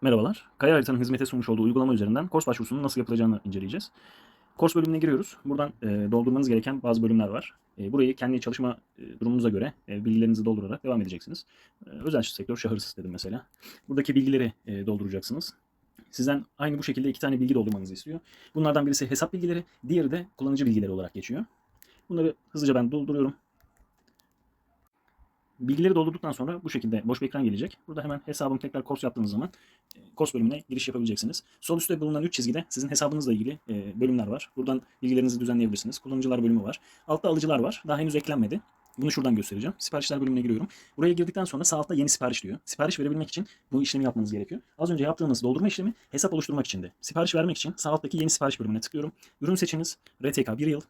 Merhabalar. Kaya Harita'nın hizmete sunmuş olduğu uygulama üzerinden kurs başvurusunun nasıl yapılacağını inceleyeceğiz. Kurs bölümüne giriyoruz. Buradan e, doldurmanız gereken bazı bölümler var. E, burayı kendi çalışma e, durumunuza göre e, bilgilerinizi doldurarak devam edeceksiniz. E, özel sektör şahıs dedim mesela. Buradaki bilgileri e, dolduracaksınız. Sizden aynı bu şekilde iki tane bilgi doldurmanızı istiyor. Bunlardan birisi hesap bilgileri, diğeri de kullanıcı bilgileri olarak geçiyor. Bunları hızlıca ben dolduruyorum. Bilgileri doldurduktan sonra bu şekilde boş bir ekran gelecek. Burada hemen hesabım tekrar kurs yaptığınız zaman e, kurs bölümüne giriş yapabileceksiniz. Sol üstte bulunan 3 çizgide sizin hesabınızla ilgili e, bölümler var. Buradan bilgilerinizi düzenleyebilirsiniz. Kullanıcılar bölümü var. Altta alıcılar var. Daha henüz eklenmedi. Bunu şuradan göstereceğim. Siparişler bölümüne giriyorum. Buraya girdikten sonra sağ altta yeni sipariş diyor. Sipariş verebilmek için bu işlemi yapmanız gerekiyor. Az önce yaptığımız doldurma işlemi hesap oluşturmak içindi. Sipariş vermek için sağ alttaki yeni sipariş bölümüne tıklıyorum. Ürün seçiniz. RTK 1 yıl.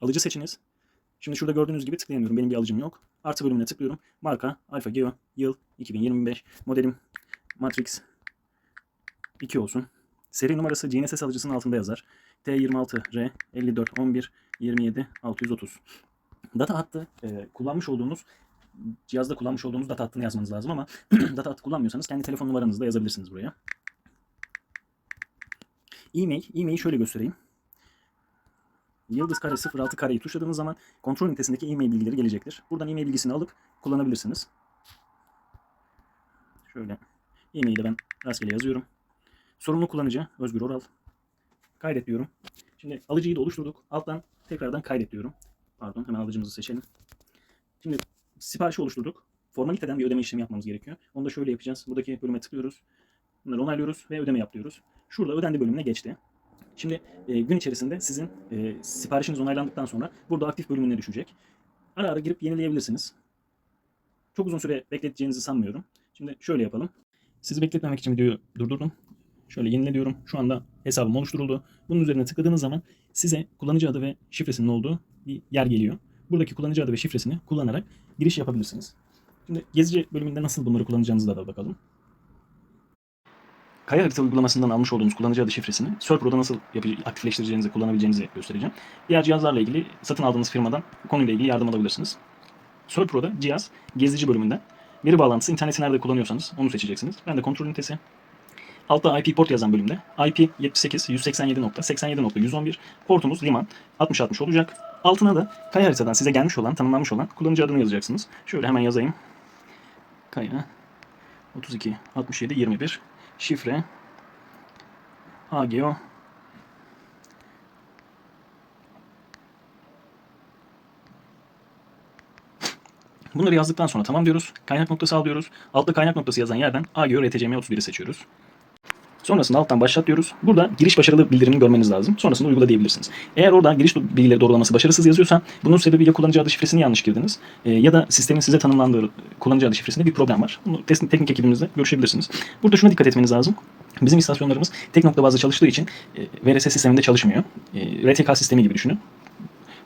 Alıcı seçiniz. Şimdi şurada gördüğünüz gibi tıklayamıyorum. Benim bir alıcım yok. Artı bölümüne tıklıyorum. Marka Alfa Geo yıl 2025. Modelim Matrix 2 olsun. Seri numarası GNSS alıcısının altında yazar. T26R 5411 27 630. Data hattı e, kullanmış olduğunuz cihazda kullanmış olduğunuz data hattını yazmanız lazım ama data hattı kullanmıyorsanız kendi telefon numaranızı da yazabilirsiniz buraya. E-mail, e-mail'i şöyle göstereyim. Yıldız kare 06 kareyi tuşladığınız zaman kontrol ünitesindeki e-mail bilgileri gelecektir. Buradan e-mail bilgisini alıp kullanabilirsiniz. Şöyle e-mail'i ben rastgele yazıyorum. Sorumlu kullanıcı Özgür Oral. Kaydet diyorum. Şimdi alıcıyı da oluşturduk. Alttan tekrardan kaydet diyorum. Pardon hemen alıcımızı seçelim. Şimdi siparişi oluşturduk. Formaliteden bir ödeme işlemi yapmamız gerekiyor. Onu da şöyle yapacağız. Buradaki bölüme tıklıyoruz. Bunları onaylıyoruz ve ödeme yap diyoruz. Şurada ödendi bölümüne geçti. Şimdi e, gün içerisinde sizin e, siparişiniz onaylandıktan sonra burada aktif bölümüne düşecek. Ara ara girip yenileyebilirsiniz. Çok uzun süre bekleteceğinizi sanmıyorum. Şimdi şöyle yapalım. Sizi bekletmemek için videoyu durdurdum. Şöyle yenile diyorum. Şu anda hesabım oluşturuldu. Bunun üzerine tıkladığınız zaman size kullanıcı adı ve şifresinin olduğu bir yer geliyor. Buradaki kullanıcı adı ve şifresini kullanarak giriş yapabilirsiniz. Şimdi gezici bölümünde nasıl bunları kullanacağınıza da bakalım. Kaya harita uygulamasından almış olduğumuz kullanıcı adı şifresini SERPRO'da nasıl aktifleştireceğinizi, kullanabileceğinizi göstereceğim. Diğer cihazlarla ilgili satın aldığınız firmadan konuyla ilgili yardım alabilirsiniz. SERPRO'da cihaz gezici bölümünden veri bağlantısı interneti nerede kullanıyorsanız onu seçeceksiniz. Ben de kontrol ünitesi. Altta IP port yazan bölümde IP 78 187.87.111 portumuz liman 6060 olacak. Altına da Kaya haritadan size gelmiş olan, tanımlanmış olan kullanıcı adını yazacaksınız. Şöyle hemen yazayım. Kaya 32 67 21 şifre AGO Bunları yazdıktan sonra tamam diyoruz. Kaynak noktası al diyoruz. Altta kaynak noktası yazan yerden AGO RTCM 31'i seçiyoruz. Sonrasında alttan başlat diyoruz. Burada giriş başarılı bildirimini görmeniz lazım. Sonrasında uygula diyebilirsiniz. Eğer orada giriş bilgileri doğrulaması başarısız yazıyorsa bunun sebebiyle kullanıcı adı şifresini yanlış girdiniz. Ee, ya da sistemin size tanımlandığı kullanıcı adı şifresinde bir problem var. Bunu teknik ekibimizle görüşebilirsiniz. Burada şuna dikkat etmeniz lazım. Bizim istasyonlarımız tek nokta bazlı çalıştığı için e, VRS sisteminde çalışmıyor. E, RTK sistemi gibi düşünün.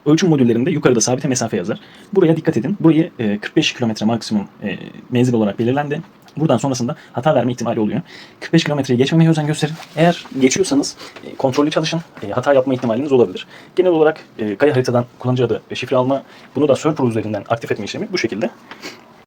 Ölçüm modüllerinde yukarıda sabite mesafe yazar. Buraya dikkat edin. Burayı e, 45 kilometre maksimum e, menzil olarak belirlendi. Buradan sonrasında hata verme ihtimali oluyor. 45 kilometreyi geçmemeye özen gösterin. Eğer geçiyorsanız e, kontrollü çalışın. E, hata yapma ihtimaliniz olabilir. Genel olarak e, kaya haritadan kullanıcı adı ve şifre alma bunu da Serpro üzerinden aktif etme işlemi bu şekilde.